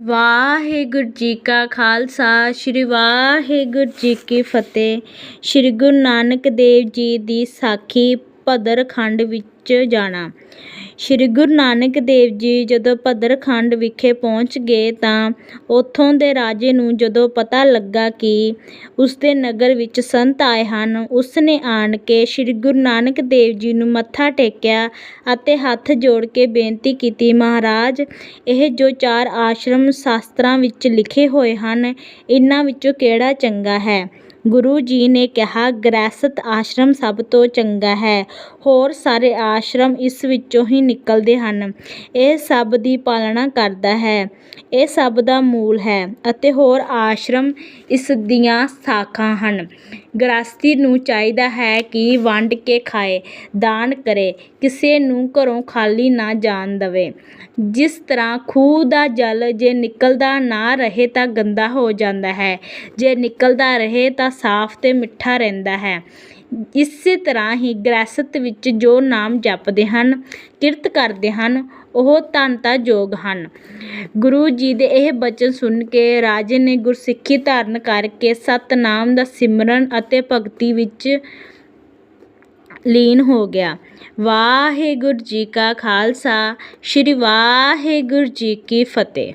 ਵਾਹਿਗੁਰੂ ਜੀ ਕਾ ਖਾਲਸਾ, ਸ੍ਰੀ ਵਾਹਿਗੁਰੂ ਜੀ ਕੀ ਫਤਿਹ। ਸ੍ਰੀ ਗੁਰੂ ਨਾਨਕ ਦੇਵ ਜੀ ਦੀ ਸਾਖੀ ਭਦਰ ਖੰਡ ਵਿੱਚ ਜਾਣਾ। ਸ੍ਰੀ ਗੁਰੂ ਨਾਨਕ ਦੇਵ ਜੀ ਜਦੋਂ ਭੱਦਰਖੰਡ ਵਿਖੇ ਪਹੁੰਚ ਗਏ ਤਾਂ ਉੱਥੋਂ ਦੇ ਰਾਜੇ ਨੂੰ ਜਦੋਂ ਪਤਾ ਲੱਗਾ ਕਿ ਉਸਦੇ ਨਗਰ ਵਿੱਚ ਸੰਤ ਆਏ ਹਨ ਉਸਨੇ ਆਣ ਕੇ ਸ੍ਰੀ ਗੁਰੂ ਨਾਨਕ ਦੇਵ ਜੀ ਨੂੰ ਮੱਥਾ ਟੇਕਿਆ ਅਤੇ ਹੱਥ ਜੋੜ ਕੇ ਬੇਨਤੀ ਕੀਤੀ, ਮਹਾਰਾਜ, ਇਹ ਜੋ ਚਾਰ ਆਸ਼ਰਮ ਸ਼ਾਸਤਰਾਂ ਵਿੱਚ ਲਿਖੇ ਹੋਏ ਹਨ, ਇਹਨਾਂ ਵਿੱਚੋਂ ਕਿਹੜਾ ਚੰਗਾ ਹੈ? ਗੁਰੂ ਜੀ ਨੇ ਕਿਹਾ, ਗ੍ਰਹਿਸਥ ਆਸ਼ਰਮ ਸਭ ਤੋਂ ਚੰਗਾ ਹੈ। ਹੋਰ ਸਾਰੇ ਆਸ਼ਰਮ ਇਸ ਵਿੱਚੋਂ ਹੀ ਨਿਕਲਦੇ ਹਨ। ਇਹ ਸਭ ਦੀ ਪਾਲਣਾ ਕਰਦਾ ਹੈ। ਇਹ ਸਭ ਦਾ ਮੂਲ ਹੈ ਅਤੇ ਹੋਰ ਆਸ਼ਰਮ ਇਸ ਦੀਆਂ ਸਾਖਾਂ ਹਨ। ਗ੍ਰਹਸਥੀ ਨੂੰ ਚਾਹੀਦਾ ਹੈ ਕਿ ਵੰਡ ਕੇ ਖਾਏ, ਦਾਨ ਕਰੇ, ਕਿਸੇ ਨੂੰ ਘਰੋਂ ਖਾਲੀ ਨਾ ਜਾਣ ਦੇਵੇ। ਜਿਸ ਤਰ੍ਹਾਂ ਖੂਹ ਦਾ ਜਲ ਜੇ ਨਿਕਲਦਾ ਨਾ ਰਹੇ ਤਾਂ ਗੰਦਾ ਹੋ ਜਾਂਦਾ ਹੈ। ਜੇ ਨਿਕਲਦਾ ਰਹੇ ਤਾਂ ਸਾਫ਼ ਅਤੇ ਮਿੱਠਾ ਰਹਿੰਦਾ ਹੈ। ਇਸੇ ਤਰ੍ਹਾਂ ਹੀ ਗ੍ਰਹਿਸਥ ਵਿੱਚ ਜੋ ਨਾਮ ਜਪਦੇ ਹਨ, ਕਿਰਤ ਕਰਦੇ ਹਨ, ਉਹ ਧੰਨਤਾ ਯੋਗ ਹਨ। ਗੁਰੂ ਜੀ ਦੇ ਇਹ ਬਚਨ ਸੁਣ ਕੇ ਰਾਜੇ ਨੇ ਗੁਰਸਿੱਖੀ ਧਾਰਨ ਕਰਕੇ ਸਤਨਾਮ ਦਾ ਸਿਮਰਨ ਅਤੇ ਭਗਤੀ ਵਿੱਚ ਲੀਨ ਹੋ ਗਿਆ। ਵਾਹਿਗੁਰੂ ਜੀ ਕਾ ਖਾਲਸਾ, ਸ੍ਰੀ ਵਾਹਿਗੁਰੂ ਜੀ ਕੀ ਫਤਿਹ।